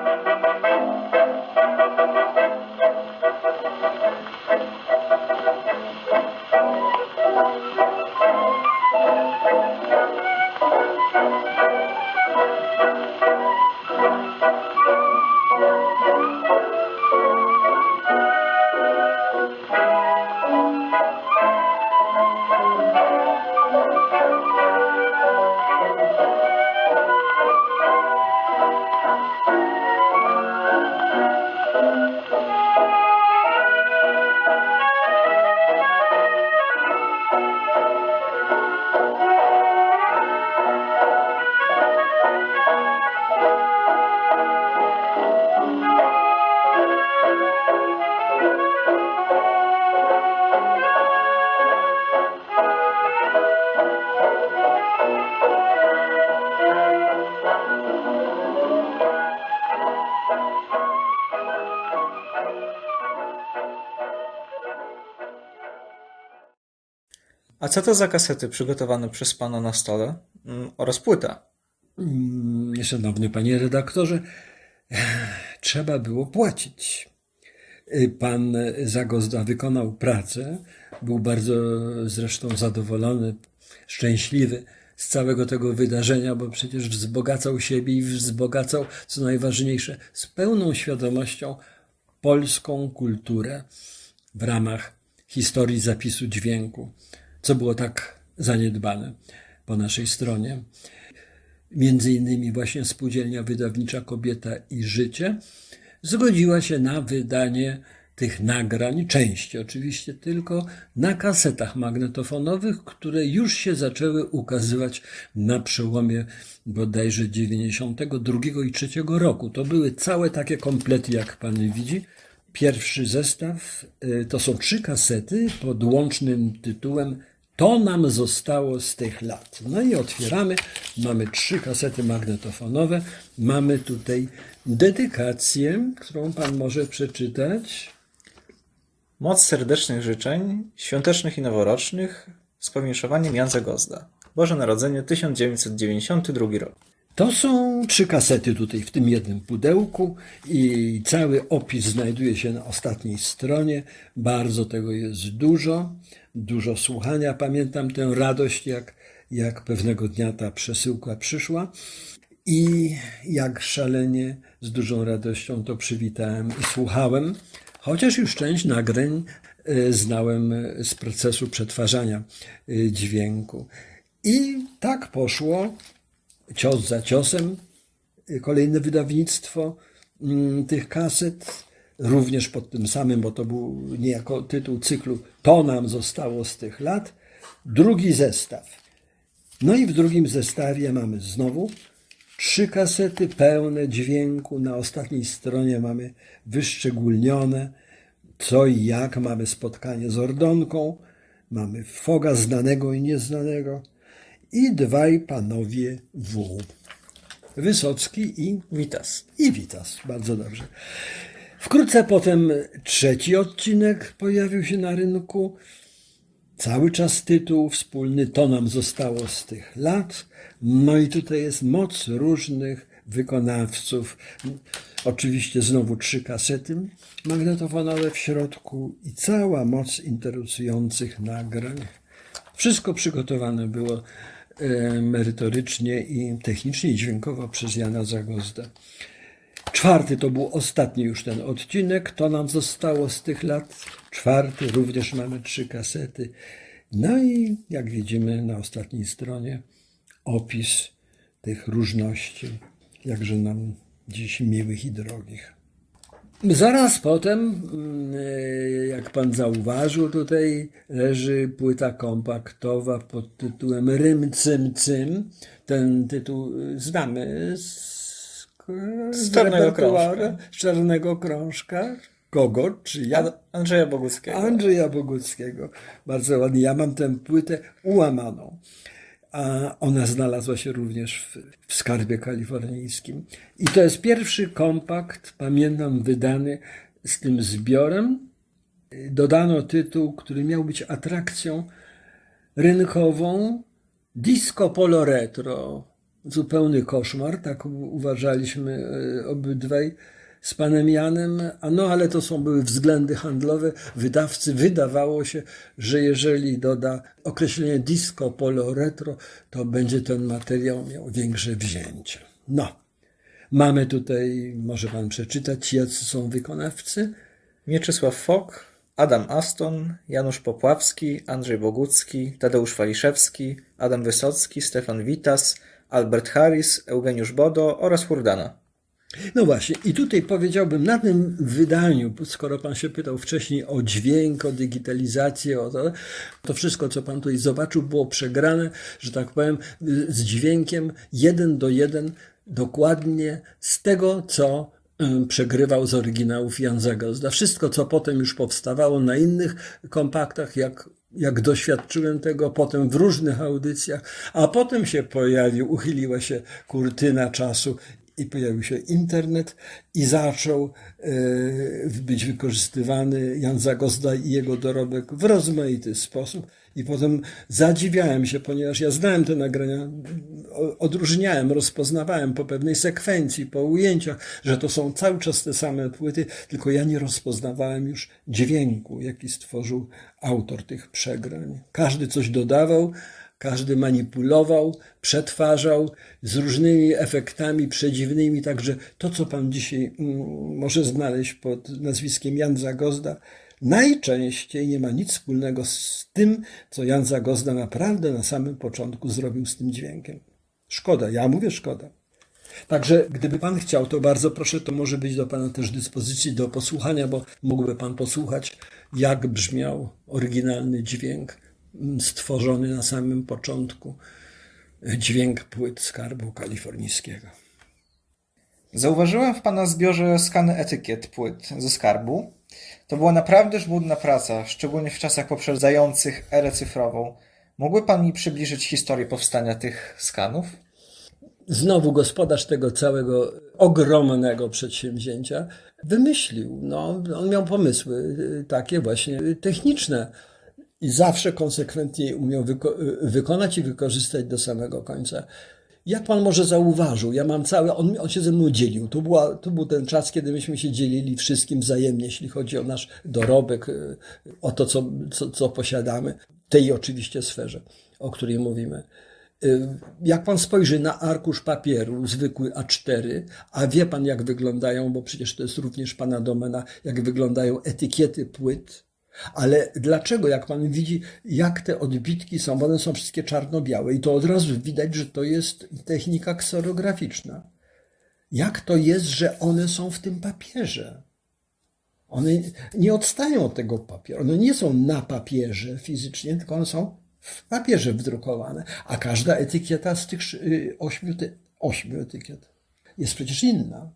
A co to za kasety przygotowane przez pana na stole? Mm, Oraz płyta. Mm, Szanowny panie redaktorze, trzeba było płacić. Y, Pan Zagozda wykonał pracę, był bardzo zresztą zadowolony, szczęśliwy z całego tego wydarzenia, bo przecież wzbogacał siebie i wzbogacał, co najważniejsze, z pełną świadomością polską kulturę w ramach historii zapisu dźwięku, co było tak zaniedbane po naszej stronie między innymi właśnie spółdzielnia wydawnicza Kobieta i Życie, zgodziła się na wydanie tych nagrań, części oczywiście tylko, na kasetach magnetofonowych, które już się zaczęły ukazywać na przełomie bodajże 92 i 3 roku. To były całe takie komplety, jak pan widzi. Pierwszy zestaw y, to są trzy kasety pod łącznym tytułem to nam zostało z tych lat. No i otwieramy. Mamy trzy kasety magnetofonowe. Mamy tutaj dedykację, którą pan może przeczytać. Moc serdecznych życzeń, świątecznych i noworocznych, z powinszowaniem Jan Zagozda. Boże Narodzenie 1992 rok. To są trzy kasety tutaj w tym jednym pudełku i cały opis znajduje się na ostatniej stronie. Bardzo tego jest dużo, dużo słuchania. Pamiętam tę radość, jak, jak pewnego dnia ta przesyłka przyszła i jak szalenie z dużą radością to przywitałem i słuchałem, chociaż już część nagrań e, znałem z procesu przetwarzania e, dźwięku. I tak poszło cios za ciosem. Kolejne wydawnictwo mm, tych kaset, również pod tym samym, bo to był niejako tytuł cyklu To nam zostało z tych lat. Drugi zestaw. No i w drugim zestawie mamy znowu trzy kasety pełne dźwięku. Na ostatniej stronie mamy wyszczególnione co i jak. Mamy spotkanie z Ordonką, mamy Foga znanego i nieznanego i dwaj panowie W. Wysocki i, Witas. i Witas. Bardzo dobrze. Wkrótce potem trzeci odcinek pojawił się na rynku. Cały czas tytuł wspólny To nam zostało z tych lat. No i tutaj jest moc różnych wykonawców. Oczywiście znowu trzy kasety magnetofonowe w środku i cała moc interesujących nagrań. Wszystko przygotowane było merytorycznie i technicznie i dźwiękowo przez Jana Zagozda. Czwarty to był ostatni już ten odcinek. To nam zostało z tych lat. Czwarty, również mamy trzy kasety. No i jak widzimy na ostatniej stronie opis tych różności, jakże nam dziś miłych i drogich. Zaraz potem, mm, e, jak pan zauważył, tutaj leży płyta kompaktowa pod tytułem Rym Cym Cym. Ten tytuł znamy z, z, Czarnego Krążka. z Czarnego Krążka. Kogo? Czy ja? Andrzeja Boguckiego. Andrzeja Boguckiego. Bardzo ładnie. Ja mam tę płytę ułamaną. A ona znalazła się również w, w skarbie kalifornijskim. I to jest pierwszy kompakt, pamiętam, wydany z tym zbiorem. Dodano tytuł, który miał być atrakcją rynkową Disco Polo Retro zupełny koszmar, tak uważaliśmy e, obydwaj z panem Janem, a no ale to są były względy handlowe. Wydawcy wydawało się, że jeżeli doda określenie disco, polo, retro, to będzie ten materiał miał większe wzięcie. No, mamy tutaj, może pan przeczytać, jacy są wykonawcy. Mieczysław Fok, Adam Aston, Janusz Popławski, Andrzej Bogucki, Tadeusz Waliszewski, Adam Wysocki, Stefan Witas, Albert Harris, Eugeniusz Bodo oraz Hurdana. No właśnie, i tutaj powiedziałbym, na tym wydaniu, skoro pan się pytał wcześniej o dźwięk, o digitalizację, o to, to wszystko, co pan tutaj zobaczył, było przegrane, że tak powiem, z dźwiękiem jeden do jeden, dokładnie z tego, co przegrywał z oryginałów Jan Zagozda. Wszystko, co potem już powstawało na innych kompaktach, jak jak doświadczyłem tego potem w różnych audycjach, a potem się pojawił, uchyliła się kurtyna czasu i pojawił się internet i zaczął e, być wykorzystywany Jan Zagozda i jego dorobek w rozmaity sposób. I potem zadziwiałem się, ponieważ ja znałem te nagrania, odróżniałem, rozpoznawałem po pewnej sekwencji, po ujęciach, że to są cały czas te same płyty, tylko ja nie rozpoznawałem już dźwięku, jaki stworzył autor tych przegrań. Każdy coś dodawał, każdy manipulował, przetwarzał z różnymi efektami przedziwnymi, także to, co pan dzisiaj mm, może znaleźć pod nazwiskiem Jan Zagozda, najczęściej nie ma nic wspólnego z tym, co Jan Zagozda naprawdę na samym początku zrobił z tym dźwiękiem. Szkoda, ja mówię szkoda. Także gdyby pan chciał, to bardzo proszę, to może być do pana też dyspozycji do posłuchania, bo mógłby pan posłuchać, jak brzmiał oryginalny dźwięk stworzony na samym początku, dźwięk płyt skarbu kalifornijskiego. Zauważyłem w Pana zbiorze skany etykiet płyt ze skarbu. To była naprawdę żmudna praca, szczególnie w czasach poprzedzających erę cyfrową. Mógłby Pan mi przybliżyć historię powstania tych skanów? Znowu gospodarz tego całego ogromnego przedsięwzięcia wymyślił. No, on miał pomysły y, takie właśnie techniczne i zawsze konsekwentnie umiał wyko- y, wykonać i wykorzystać do samego końca. Jak pan może zauważył, ja mam całe, on, on się ze mną dzielił. To, była, to był ten czas, kiedy myśmy się dzielili wszystkim wzajemnie, jeśli chodzi o nasz dorobek, y, o to, co, co, co posiadamy, tej oczywiście sferze, o której mówimy. Y, Jak pan spojrzy na arkusz papieru, zwykły A4, a wie pan, jak wyglądają, bo przecież to jest również pana domena, jak wyglądają etykiety płyt, ale dlaczego, jak pan widzi, jak te odbitki są, bo one są wszystkie czarno-białe i to od razu widać, że to jest technika kserograficzna. Jak to jest, że one są w tym papierze? One nie odstają od tego papieru. One nie są na papierze fizycznie, tylko one są w papierze wdrukowane. A każda etykieta z tych y, ośmiu, ośmiu etykiet jest przecież inna.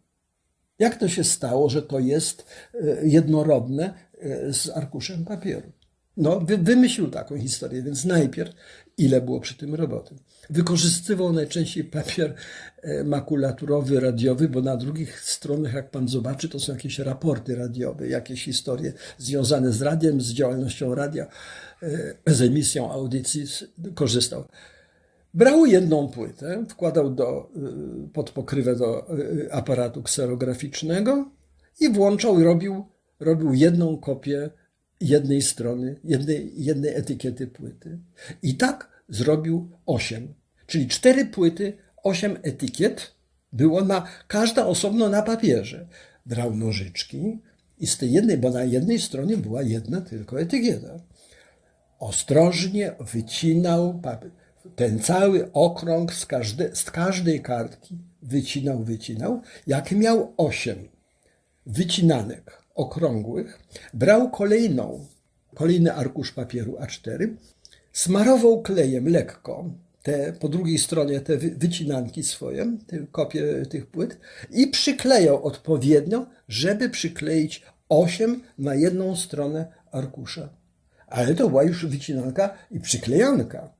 Jak to się stało, że to jest y, jednorodne y, z arkuszem papieru? No, wy, wymyślił taką historię, więc najpierw ile było przy tym roboty. Wykorzystywał najczęściej papier e, makulaturowy, radiowy, bo na drugich stronach, jak pan zobaczy, to są jakieś raporty radiowe, jakieś historie związane z radiem, z działalnością radia, e, z emisją audycji korzystał. Brał jedną płytę, wkładał do, y, pod pokrywę do y, aparatu kserograficznego i włączał i robił, robił jedną kopię jednej strony, jednej, jednej etykiety płyty. I tak zrobił osiem. Czyli cztery płyty, osiem etykiet było na, każda osobno na papierze. Brał nożyczki i z tej jednej, bo na jednej stronie była jedna tylko etykieta ostrożnie wycinał papier. Ten cały okrąg z, każde, z każdej kartki wycinał, wycinał. Jak miał osiem wycinanek okrągłych, brał kolejną, kolejny arkusz papieru A4, smarował klejem lekko te, po drugiej stronie te wy- wycinanki swoje, te kopie tych płyt i przyklejał odpowiednio, żeby przykleić osiem na jedną stronę arkusza. Ale to była już wycinanka i przyklejanka.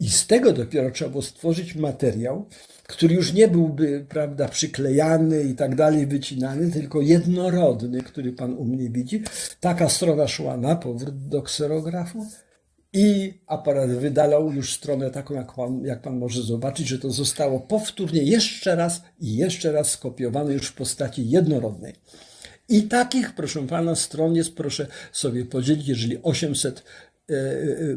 I z tego dopiero trzeba było stworzyć materiał, który już nie byłby, prawda, przyklejany i tak dalej, wycinany, tylko jednorodny, który pan u mnie widzi. Taka strona szła na powrót do kserografu i aparat wydalał już stronę taką, jak pan, jak pan może zobaczyć, że to zostało powtórnie jeszcze raz i jeszcze raz skopiowane już w postaci jednorodnej. I takich, proszę pana, stron jest, proszę sobie podzielić, jeżeli 800 e, e,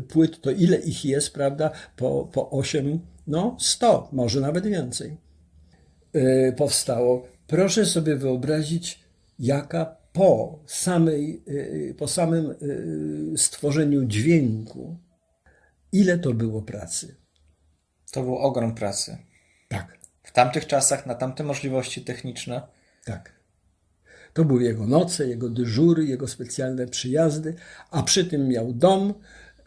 płyt, to ile ich jest, prawda? Po, po 8, no 100, może nawet więcej e, powstało. Proszę sobie wyobrazić, jaka po, samej, e, po samym e, stworzeniu dźwięku, ile to było pracy. To był ogrom pracy. Tak, W tamtych czasach, na tamte możliwości techniczne, tak. To były jego noce, jego dyżury, jego specjalne przyjazdy, a przy tym miał dom.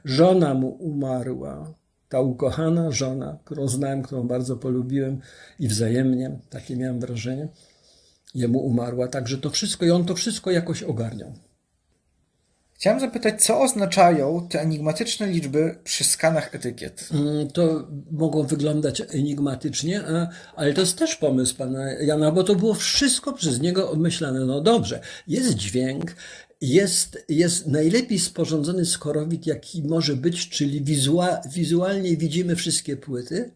Żona mu umarła, ta ukochana żona, którą znałem, którą bardzo polubiłem i wzajemnie, takie miałem wrażenie, jemu umarła. Także to wszystko i on to wszystko jakoś ogarniał. Chciałem zapytać, co oznaczają te enigmatyczne liczby przy skanach etykiet? Mm, To mogło wyglądać enigmatycznie, a, ale to jest też pomysł pana Jana, bo to było wszystko przez niego obmyślane. No dobrze, jest dźwięk, jest, jest najlepiej sporządzony skorowid, jaki może być, czyli wizua, wizualnie widzimy wszystkie płyty,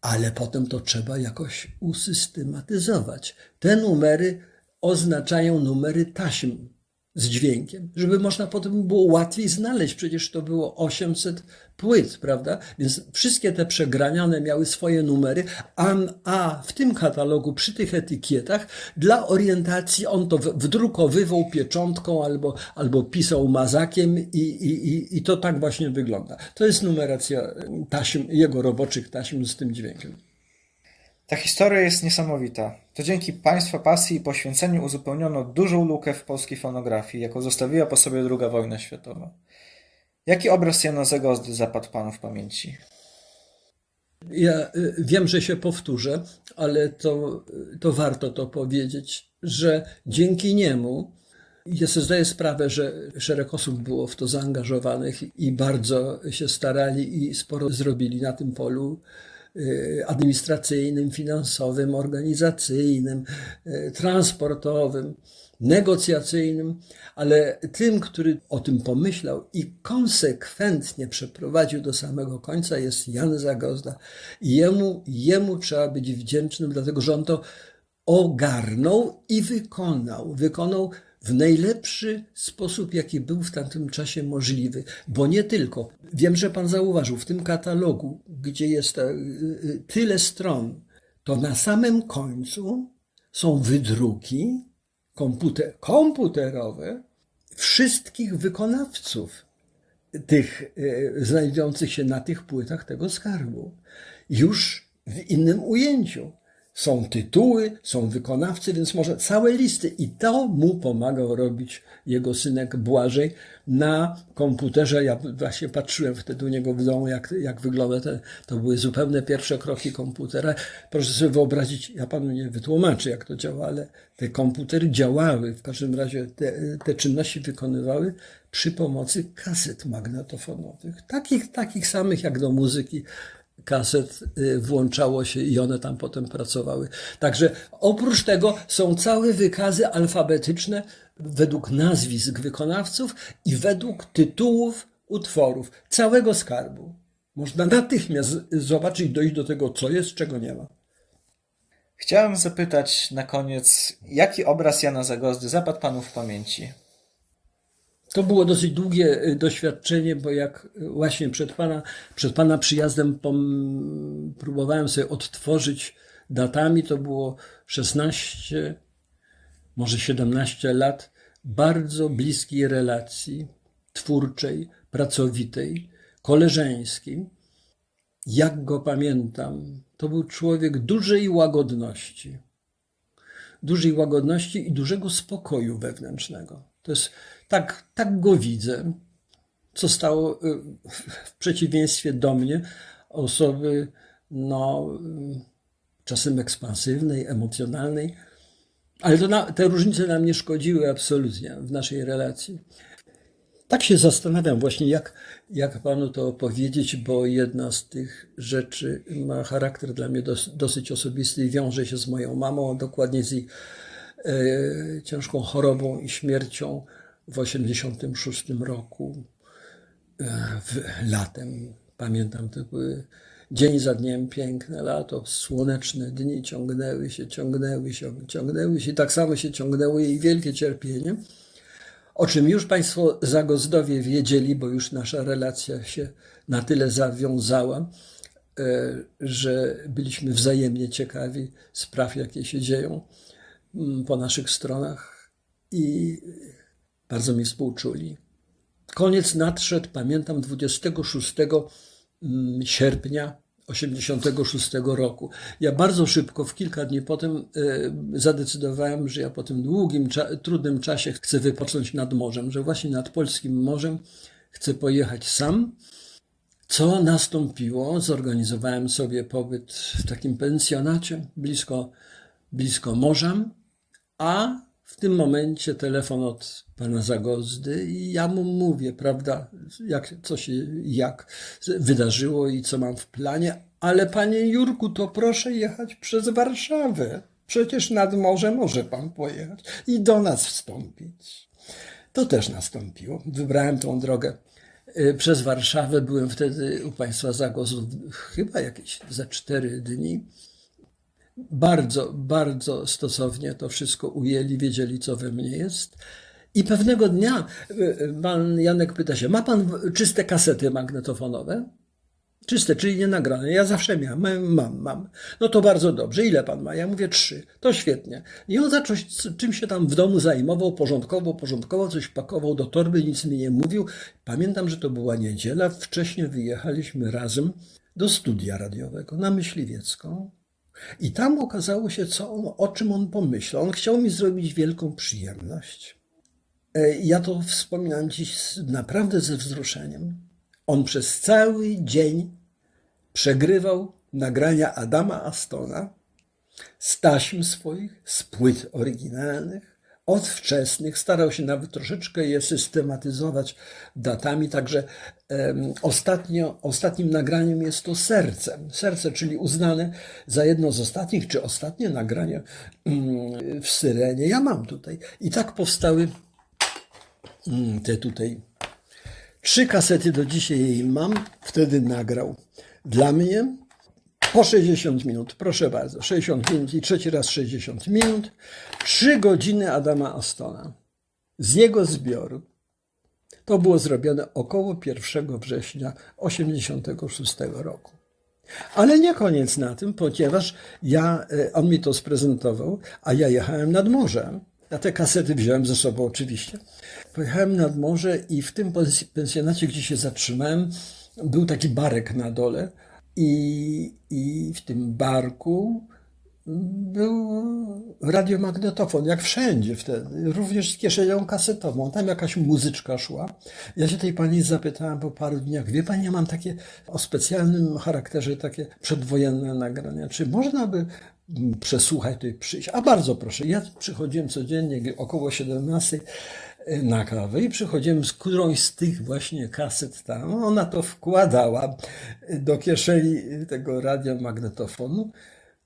ale potem to trzeba jakoś usystematyzować. Te numery oznaczają numery taśm z dźwiękiem, żeby można potem było łatwiej znaleźć. Przecież to było 800 płyt, prawda? Więc wszystkie te przegraniane miały swoje numery, a, a w tym katalogu, przy tych etykietach, dla orientacji on to wdrukowywał pieczątką albo, albo pisał mazakiem i, i, i, i to tak właśnie wygląda. To jest numeracja taśm, jego roboczych taśm z tym dźwiękiem. Ta historia jest niesamowita. To dzięki Państwa pasji i poświęceniu uzupełniono dużą lukę w polskiej fonografii, jaką zostawiła po sobie II wojna światowa. Jaki obraz Jana Zagozdy zapadł Panu w pamięci? Ja y, wiem, że się powtórzę, ale to, to warto to powiedzieć, że dzięki niemu ja sobie zdaję sprawę, że szereg osób było w to zaangażowanych i bardzo się starali i sporo zrobili na tym polu administracyjnym, finansowym, organizacyjnym, y, transportowym, negocjacyjnym, ale tym, który o tym pomyślał i konsekwentnie przeprowadził do samego końca jest Jan Zagozda. Jemu, jemu trzeba być wdzięcznym, dlatego że on to ogarnął i wykonał. Wykonał w najlepszy sposób, jaki był w tamtym czasie możliwy. Bo nie tylko. Wiem, że pan zauważył, w tym katalogu, gdzie jest e, e, tyle stron, to na samym końcu są wydruki komputer, komputerowe wszystkich wykonawców tych e, znajdujących się na tych płytach tego skarbu. Już w innym ujęciu. Są tytuły, są wykonawcy, więc może całe listy. I to mu pomagał robić jego synek Błażej na komputerze. Ja właśnie patrzyłem wtedy u niego w domu, jak, jak wygląda te, to były zupełnie pierwsze kroki komputera. Proszę sobie wyobrazić, ja panu nie wytłumaczę, jak to działa, ale te komputery działały, w każdym razie te, te czynności wykonywały przy pomocy kaset magnetofonowych. Takich, takich samych jak do muzyki kaset y, włączało się i one tam potem pracowały. Także oprócz tego są całe wykazy alfabetyczne według nazwisk wykonawców i według tytułów utworów całego skarbu. Można natychmiast zobaczyć, dojść do tego, co jest, czego nie ma. Chciałem zapytać na koniec, jaki obraz Jana Zagozdy zapadł Panu w pamięci? To było dosyć długie y, doświadczenie, bo jak y, właśnie przed pana, przed pana przyjazdem pom, próbowałem sobie odtworzyć datami, to było 16, może 17 lat bardzo bliskiej relacji twórczej, pracowitej, koleżeńskiej. Jak go pamiętam, to był człowiek dużej łagodności dużej łagodności i dużego spokoju wewnętrznego. To jest tak, tak go widzę, co stało y, w przeciwieństwie do mnie, osoby no, y, czasem ekspansywnej, emocjonalnej, ale to na, te różnice nam nie szkodziły absolutnie w naszej relacji. Tak się zastanawiam właśnie, jak, jak panu to opowiedzieć, bo jedna z tych rzeczy ma charakter dla mnie dos, dosyć osobisty i wiąże się z moją mamą, dokładnie z jej e, ciężką chorobą i śmiercią w 1986 roku. w, latem. Pamiętam, to były dzień za dniem piękne lato, słoneczne dni ciągnęły się, ciągnęły się, ciągnęły się. I tak samo się ciągnęło jej wielkie cierpienie, o czym już Państwo Zagozdowie wiedzieli, bo już nasza relacja się na tyle zawiązała, e, że byliśmy wzajemnie ciekawi spraw, jakie się dzieją mm, po naszych stronach i bardzo mi współczuli. Koniec nadszedł, pamiętam, 26 mm, sierpnia 86 roku. Ja bardzo szybko, w kilka dni potem e, zadecydowałem, że ja po tym długim, trudnym czasie chcę wypocząć nad morzem, że właśnie nad polskim morzem chcę pojechać sam. Co nastąpiło? Zorganizowałem sobie pobyt w takim pensjonacie blisko, blisko morza, a w tym momencie telefon od pana Zagozdy i ja mu mówię, prawda, jak, co się, jak wydarzyło i co mam w planie, ale panie Jurku, to proszę jechać przez Warszawę. Przecież nad morze może pan pojechać i do nas wstąpić. To też nastąpiło. Wybrałem tą drogę y, przez Warszawę. Byłem wtedy u państwa Zagozdów chyba jakieś za cztery dni bardzo, bardzo stosownie to wszystko ujęli, wiedzieli, co we mnie jest. I pewnego dnia pan Janek pyta się, ma pan czyste kasety magnetofonowe? Czyste, czyli nie nagrane. Ja zawsze miałem, mam, mam. No to bardzo dobrze. Ile pan ma? Ja mówię trzy. To świetnie. I on zaczął czym się tam w domu zajmował, porządkowo, porządkowo, coś pakował do torby, nic mi nie mówił. Pamiętam, że to była niedziela. Wcześniej wyjechaliśmy razem do studia radiowego na Myśliwiecką. I tam okazało się, co on, o czym on pomyślał. On chciał mi zrobić wielką przyjemność. E, Ja to wspominam dziś naprawdę ze wzruszeniem. On przez cały dzień przegrywał nagrania Adama Astona z taśm swoich, z płyt oryginalnych, od wczesnych. Starał się nawet troszeczkę je systematyzować datami, także em, ostatnio, ostatnim nagraniem jest to Serce. Serce, czyli uznane za jedno z ostatnich, czy ostatnie nagranie mm, w Syrenie. Ja mam tutaj. I tak powstały mm, te tutaj Trzy kasety do dzisiaj mam. Wtedy nagrał dla mnie po 60 minut. Proszę bardzo, 60 minut i trzeci raz 60 minut. Trzy godziny Adama Astona z jego zbioru. To było zrobione około 1 września 86 roku. Ale nie koniec na tym, ponieważ ja, e, on mi to sprezentował, a ja jechałem nad morze. Ja te kasety wziąłem ze sobą oczywiście. Pojechałem nad morze i w tym pens- pensjonacie, gdzie się zatrzymałem, był taki barek na dole i, i w tym barku był radiomagnetofon, jak wszędzie wtedy, również z kieszenią kasetową. Tam jakaś muzyczka szła. Ja się tej pani zapytałem po paru dniach, wie pani, ja mam takie o specjalnym charakterze, takie przedwojenne nagrania. Czy można by przesłuchać tutaj przyjść? A bardzo proszę. Ja przychodziłem codziennie około 17 na kawę i przychodziłem z którąś z tych właśnie kaset tam. Ona to wkładała do kieszeni tego radiomagnetofonu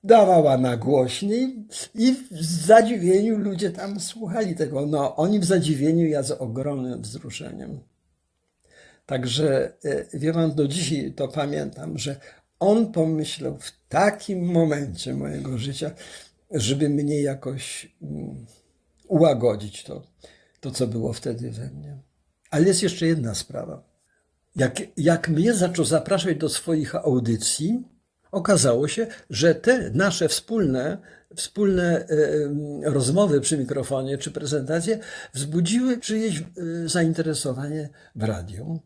dawała na głośniej i w zadziwieniu ludzie tam słuchali tego. No, oni w zadziwieniu, ja z ogromnym wzruszeniem. Także e, wie pan, do dzisiaj to pamiętam, że on pomyślał w takim momencie mojego życia, żeby mnie jakoś mm, ułagodzić to, to, co było wtedy we mnie. Ale jest jeszcze jedna sprawa. Jak, jak mnie zaczął zapraszać do swoich audycji, okazało się, że te nasze wspólne, wspólne e, rozmowy przy mikrofonie czy prezentacje wzbudziły czyjeś e, zainteresowanie w radiu.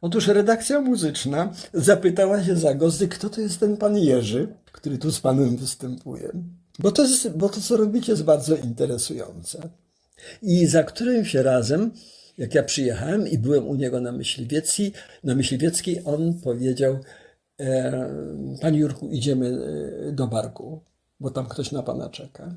Otóż redakcja muzyczna zapytała się Zagozdy, kto to jest ten pan Jerzy, który tu z panem występuje. Bo to, jest, bo to co robicie, jest bardzo interesujące. I za którymś razem, jak ja przyjechałem i byłem u niego na Myśliwieckiej, na Myśliwieckiej on powiedział, e, Panie Jurku, idziemy e, do barku, bo tam ktoś na pana czeka.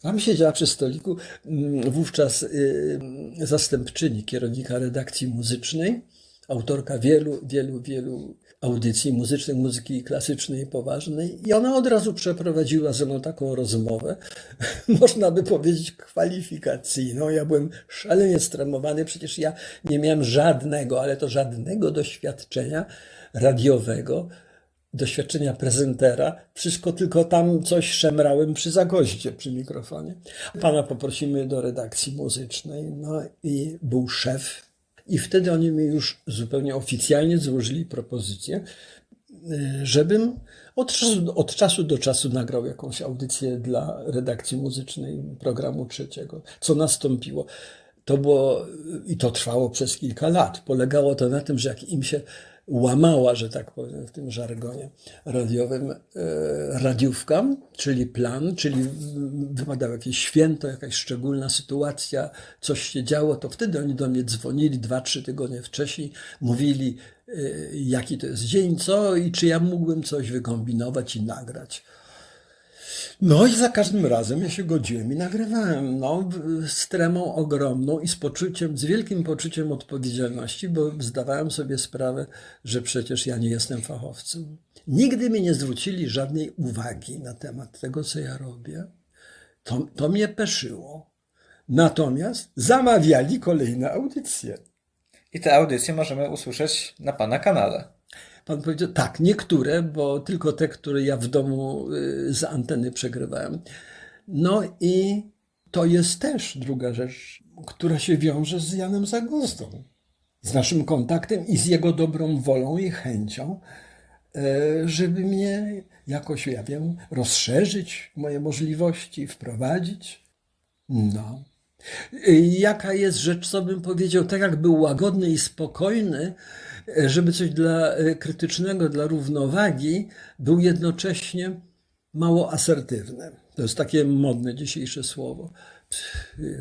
Tam siedziała przy stoliku mm, wówczas y, zastępczyni kierownika redakcji muzycznej, autorka wielu, wielu, wielu audycji muzycznej, muzyki klasycznej, poważnej i ona od razu przeprowadziła ze mną taką rozmowę, można by powiedzieć kwalifikacyjną. Ja byłem szalenie stremowany, przecież ja nie miałem żadnego, ale to żadnego doświadczenia radiowego, doświadczenia prezentera, wszystko tylko tam coś szemrałem przy zagoście, przy mikrofonie. Pana poprosimy do redakcji muzycznej, no i był szef. I wtedy oni mi już zupełnie oficjalnie złożyli propozycję, y, żebym od czasu, od czasu do czasu nagrał jakąś audycję dla redakcji muzycznej programu trzeciego. Co nastąpiło? To było, i to trwało przez kilka lat. Polegało to na tym, że jak im się łamała, że tak powiem, w tym żargonie radiowym, e, radiówka, czyli plan, czyli wypadało jakieś święto, jakaś szczególna sytuacja, coś się działo, to wtedy oni do mnie dzwonili dwa, trzy tygodnie wcześniej, mówili, e, jaki to jest dzień, co i czy ja mógłbym coś wykombinować i nagrać. No i za każdym razem ja się godziłem i nagrywałem, no, z tremą ogromną i z poczuciem, z wielkim poczuciem odpowiedzialności, bo zdawałem sobie sprawę, że przecież ja nie jestem fachowcem. Nigdy mi nie zwrócili żadnej uwagi na temat tego, co ja robię. To, to mnie peszyło. Natomiast zamawiali kolejne audycje. I te audycje możemy usłyszeć na Pana kanale. Pan powiedział, tak, niektóre, bo tylko te, które ja w domu y, z anteny przegrywałem. No i to jest też druga rzecz, która się wiąże z Janem Zagostą. Z naszym kontaktem i z jego dobrą wolą i chęcią, e, żeby mnie jakoś, ja wiem, rozszerzyć moje możliwości, wprowadzić. No. Jaka jest rzecz, co bym powiedział, tak jak był łagodny i spokojny, żeby coś dla e, krytycznego, dla równowagi, był jednocześnie mało asertywny. To jest takie modne dzisiejsze słowo,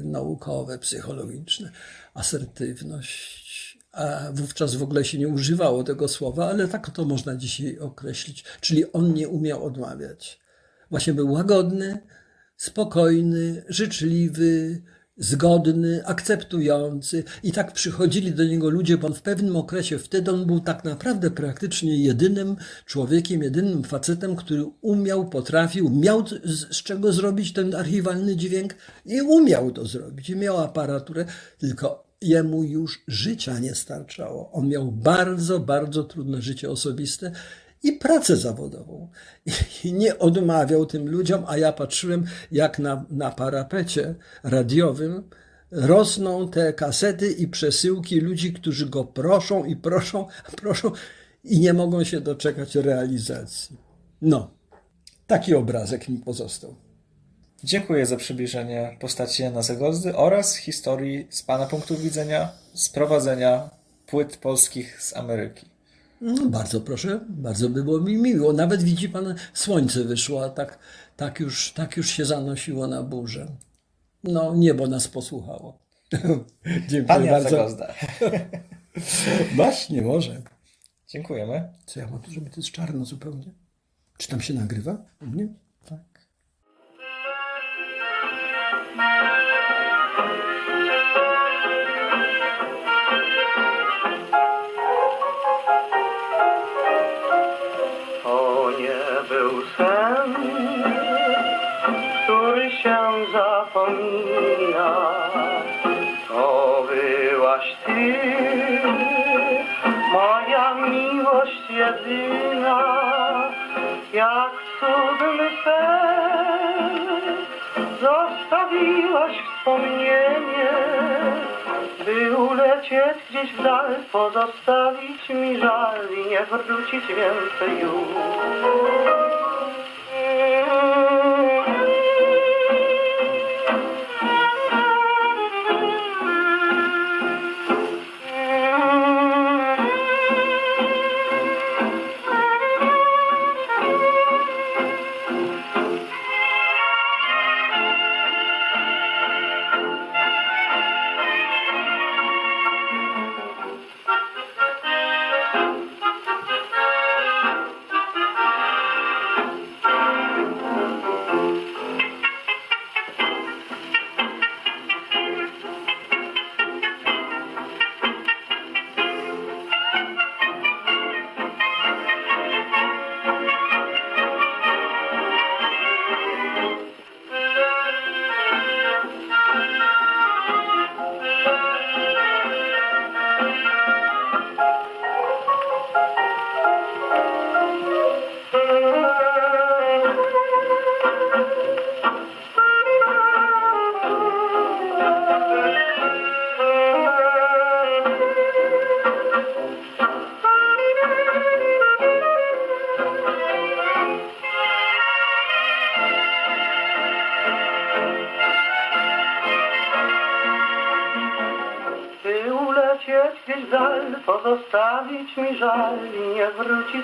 naukowe, psychologiczne. Asertywność. A wówczas w ogóle się nie używało tego słowa, ale tak to można dzisiaj określić. Czyli on nie umiał odmawiać. Właśnie był łagodny, spokojny, życzliwy, zgodny, akceptujący. I tak przychodzili do niego ludzie, bo w pewnym okresie, wtedy on był tak naprawdę praktycznie jedynym człowiekiem, jedynym facetem, który umiał, potrafił, miał z, z czego zrobić ten archiwalny dźwięk i umiał to zrobić. I miał aparaturę, tylko jemu już życia nie starczało. On miał bardzo, bardzo trudne życie osobiste i pracę zawodową. I nie odmawiał tym ludziom, a ja patrzyłem, jak na, na parapecie radiowym rosną te kasety i przesyłki ludzi, którzy go proszą i proszą, proszą i nie mogą się doczekać realizacji. No, taki obrazek mi pozostał. Dziękuję za przybliżenie postaci Jana Zagozdy oraz historii z Pana punktu widzenia sprowadzenia płyt polskich z Ameryki. No, bardzo proszę, bardzo by było mi miło. Nawet widzi pan, słońce wyszło, a tak, tak, już, tak już się zanosiło na burzę. No, niebo nas posłuchało. Dziękuję Pan bardzo. Właśnie, może. Dziękujemy. Co ja mam tu, żeby to jest czarno zupełnie? Czy tam się nagrywa? Nie? Tak. Jedyna, jak cudny sen. Zostawiłaś wspomnienie, by ulecieć gdzieś w dal, pozostawić mi żal i nie wrócić więcej już.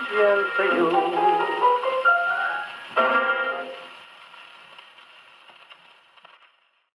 Pozostawić mi żal